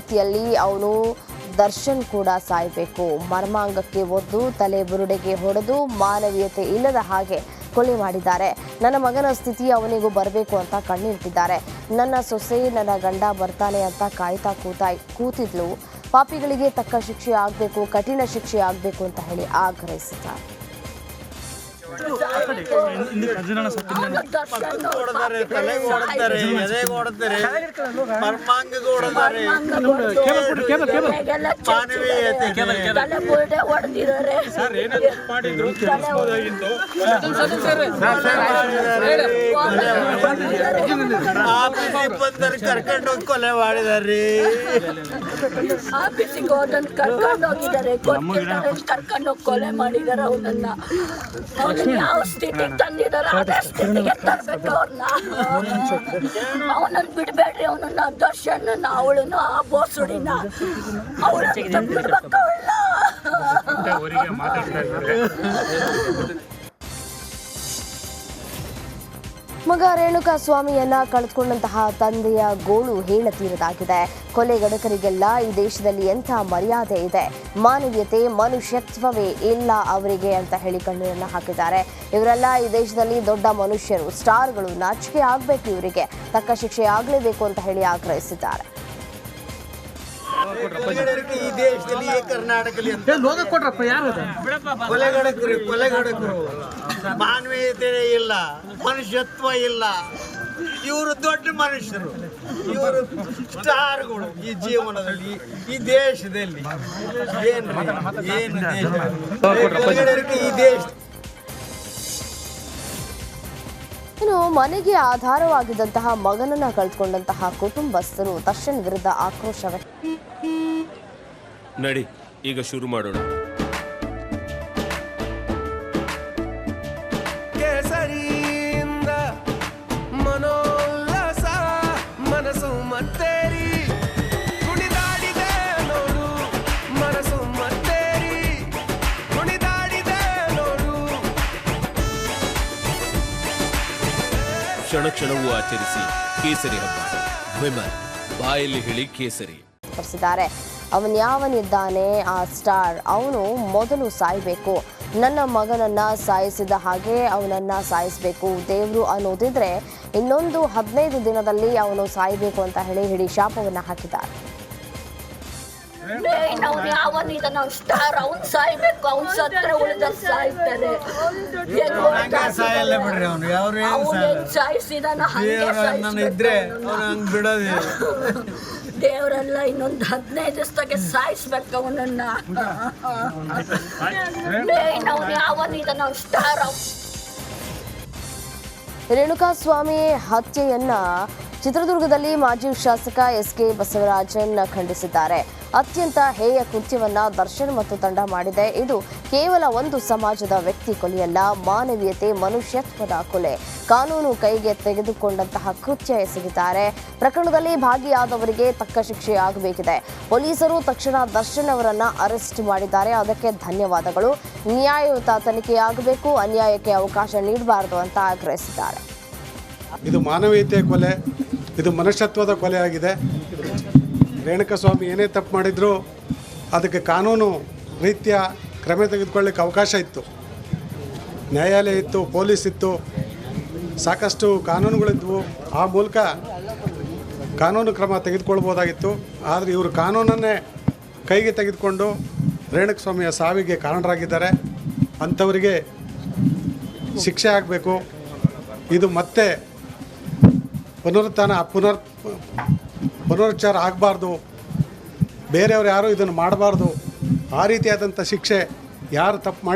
ರೀತಿಯಲ್ಲಿ ಅವನು ದರ್ಶನ್ ಕೂಡ ಸಾಯಬೇಕು. ಮರ್ಮಾಂಗಕ್ಕೆ ಒದ್ದು ತಲೆ ಬುರುಡೆಗೆ ಹೊಡೆದು ಮಾನವೀಯತೆ ಇಲ್ಲದ ಹಾಗೆ ಕೊಲೆ ಮಾಡಿದ್ದಾರೆ. ನನ್ನ ಮಗನ ಸ್ಥಿತಿ ಅವನಿಗೂ ಬರಬೇಕು ಅಂತ ಕಣ್ಣಿಟ್ಟಿದ್ದಾರೆ. ನನ್ನ ಸೊಸೆ, ನನ್ನ ಗಂಡ ಬರ್ತಾನೆ ಅಂತ ಕಾಯ್ತಾ ಕೂತಾ ಕೂತಿದ್ಲು. ಪಾಪಿಗಳಿಗೆ ತಕ್ಕ ಶಿಕ್ಷೆ ಆಗಬೇಕು, ಕಠಿಣ ಶಿಕ್ಷೆ ಆಗಬೇಕು ಅಂತ ಹೇಳಿ ಆಗ್ರಹಿಸಿದ್ದಾರೆ. ಕರ್ಕೊಂಡು ಹೋಗಿ ಕೊಲೆ ಮಾಡಿದಾರ್ರಿ ಆಫೀಸಿಗೆ ಹೋದಂತ ಕರ್ಕೊಂಡು ಹೋಗಿದ್ದಾರೆ ಕರ್ಕೊಂಡು ಹೋಗಿ ಕೊಲೆ ಅವನನ್ನ. ಅವನನ್ನ ಯಾವ ಸ್ಥಿತಿ ತಂದಿದ್ದಾರೆ ಅದೇ ಸ್ಥಿತಿಗೆ ತರ್ಬೇಕು ಅವ್ರನ್ನ. ಅವನನ್ನ ಬಿಡಬೇಡ್ರಿ ಅವನನ್ನ ದರ್ಶನ ಅವಳನ್ನು ಆ ಬೋಸುಡಿನ. ಅವಳ ಬಿಡ್ಬೇಕು ಅವಳನ್ನ. ಮಗ ರೇಣುಕಾ ಸ್ವಾಮಿಯನ್ನ ಕಳೆದುಕೊಂಡಂತಹ ತಂದೆಯ ಗೋಳು ಹೇಳತೀರದಾಗಿದೆ. ಕೊಲೆಗಡಕರಿಗೆಲ್ಲ ಈ ದೇಶದಲ್ಲಿ ಎಂಥ ಮರ್ಯಾದೆ ಇದೆ? ಮಾನವೀಯತೆ ಮನುಷ್ಯತ್ವವೇ ಇಲ್ಲ ಅವರಿಗೆ ಅಂತ ಹೇಳಿ ಕಣ್ಣೀರನ್ನು ಹಾಕಿದ್ದಾರೆ. ಇವರೆಲ್ಲ ಈ ದೇಶದಲ್ಲಿ ದೊಡ್ಡ ಮನುಷ್ಯರು ಸ್ಟಾರ್ಗಳು ನಾಚಿಕೆ ಆಗ್ಬೇಕು ಇವರಿಗೆ. ತಕ್ಕ ಶಿಕ್ಷೆ ಆಗಲೇಬೇಕು ಅಂತ ಹೇಳಿ ಆಗ್ರಹಿಸಿದ್ದಾರೆ. ಕೊಲೆಗಡಕರು ಈ ದೇಶದಲ್ಲಿ ಕರ್ನಾಟಕದಲ್ಲಿ ಕೊಲೆಗಡಕರು. ಮಾನವೀಯತೆ ಇಲ್ಲ ಮನುಷ್ಯತ್ವ ಇಲ್ಲ. ಇವರು ದೊಡ್ಡ ಮನುಷ್ಯರು. ಇವರು ಸ್ಟಾರ್ಗಳು ಈ ಜೀವನದಲ್ಲಿ ಈ ದೇಶದಲ್ಲಿ. ಏನು ಏನು ದೇಶ ಈ ದೇಶ. ಇನ್ನು ಮನೆಗೆ ಆಧಾರವಾಗಿದ್ದಂತಹ ಮಗನನ್ನ ಕಳೆದುಕೊಂಡಂತಹ ಕುಟುಂಬಸ್ಥರು ದರ್ಶನ್ ವಿರುದ್ಧ ಆಕ್ರೋಶ ವ್ಯಕ್ತ ನಡಿ ಈಗ ಶುರು ಮಾಡೋಣ. ಕ್ಷಣ ಕ್ಷಣವೂ ಆಚರಿಸಿ ಕೇಸರಿ ಹಬ್ಬ. ವಿಮಲ್, ಬಾಯಲ್ಲಿ ಹೇಳಿ ಕೇಸರಿ. ವ್ಯಕ್ತಪಡಿಸಿದ್ದಾರೆ ಅವನ್ಯಾವನಿದ್ದಾನೆ ಆ ಸ್ಟಾರ್ ಅವನು ಮೊದಲು ಸಾಯಬೇಕು. ನನ್ನ ಮಗನನ್ನ ಸಾಯಿಸಿದ ಹಾಗೆ ಅವನನ್ನ ಸಾಯಿಸಬೇಕು. ದೇವರು ಅನ್ನೋದಿದ್ರೆ ಇನ್ನೊಂದು ಹದಿನೈದು ದಿನದಲ್ಲಿ ಅವನು ಸಾಯಬೇಕು ಅಂತ ಹೇಳಿ ಹಿಡಿ ಶಾಪವನ್ನ ಹಾಕಿದ್ದಾರೆ. ಮೇನ್ ಅವ್ನು ಯಾವನಿದ ನಾವು ಸ್ಟಾರ್ ಅವ್ನ್ ಸಾಯ್ಬೇಕು ಅವ್ನ್ ಸತ್ರ ಉಳಿದ ಏನು ಸಾಯಲ್ಲ ಸಾಯಿಸಿದಾನ ದೇವ್ರ ಬಿಡೋದಿಲ್ಲ ದೇವರೆಲ್ಲ ಇನ್ನೊಂದು ಹದಿನೈದು ದಿವಸದಾಗೆ ಸಾಯಿಸ್ಬೇಕು ಅವನನ್ನ ಮೇನ್ ಸ್ವಾಮಿ ಹತ್ಯೆಯನ್ನ ಚಿತ್ರದುರ್ಗದಲ್ಲಿ ಮಾಜಿ ಶಾಸಕ ಎಸ್ ಕೆ ಬಸವರಾಜನ್ ಖಂಡಿಸಿದ್ದಾರೆ. ಅತ್ಯಂತ ಹೇಯ ಕೃತ್ಯವನ್ನ ದರ್ಶನ್ ಮತ್ತು ತಂಡ ಮಾಡಿದೆ. ಇದು ಕೇವಲ ಒಂದು ಸಮಾಜದ ವ್ಯಕ್ತಿ ಕೊಲೆಯಲ್ಲ, ಮಾನವೀಯತೆ, ಮನುಷ್ಯತ್ವದ ಕೊಲೆ. ಕಾನೂನು ಕೈಗೆ ತೆಗೆದುಕೊಂಡಂತಹ ಕೃತ್ಯ ಎಸಗಿದ್ದಾರೆ. ಪ್ರಕರಣದಲ್ಲಿ ಭಾಗಿಯಾದವರಿಗೆ ತಕ್ಕ ಶಿಕ್ಷೆ ಆಗಬೇಕಿದೆ. ಪೊಲೀಸರು ತಕ್ಷಣ ದರ್ಶನ್ ಅವರನ್ನ ಅರೆಸ್ಟ್ ಮಾಡಿದ್ದಾರೆ. ಅದಕ್ಕೆ ಧನ್ಯವಾದಗಳು. ನ್ಯಾಯಯುತ ತನಿಖೆಯಾಗಬೇಕು ಅನ್ಯಾಯಕ್ಕೆ ಅವಕಾಶ ನೀಡಬಾರದು ಅಂತ ಆಗ್ರಹಿಸಿದ್ದಾರೆ. ಇದು ಮಾನವೀಯತೆ ಕೊಲೆ, ಇದು ಮನುಷ್ಯತ್ವದ ಕೊಲೆ ಆಗಿದೆ. ರೇಣುಕಸ್ವಾಮಿ ಏನೇ ತಪ್ಪು ಮಾಡಿದರೂ, ಅದಕ್ಕೆ ಕಾನೂನು ರೀತಿಯ ಕ್ರಮ ತೆಗೆದುಕೊಳ್ಳಿಕ್ಕೆ ಅವಕಾಶ ಇತ್ತು. ನ್ಯಾಯಾಲಯ ಇತ್ತು, ಪೊಲೀಸ್ ಇತ್ತು, ಸಾಕಷ್ಟು ಕಾನೂನುಗಳಿದ್ವು. ಆ ಮೂಲಕ ಕಾನೂನು ಕ್ರಮ ತೆಗೆದುಕೊಳ್ಬೋದಾಗಿತ್ತು. ಆದರೆ ಇವರು ಕಾನೂನನ್ನೇ ಕೈಗೆ ತೆಗೆದುಕೊಂಡು ರೇಣುಕಸ್ವಾಮಿಯ ಸಾವಿಗೆ ಕಾರಣರಾಗಿದ್ದಾರೆ. ಅಂಥವರಿಗೆ ಶಿಕ್ಷೆ ಆಗಬೇಕು. ಇದು ಮತ್ತೆ ಪುನರುತ್ಥಾನ ಪುನರ್ ಪುನರುಚ್ಚಾರ ಆಗಬಾರ್ದು. ಬೇರೆಯವರು ಯಾರೂ ಇದನ್ನು ಮಾಡಬಾರ್ದು. ಆ ರೀತಿಯಾದಂಥ ಶಿಕ್ಷೆ ಯಾರು ತಪ್ಪು ಮಾಡಿ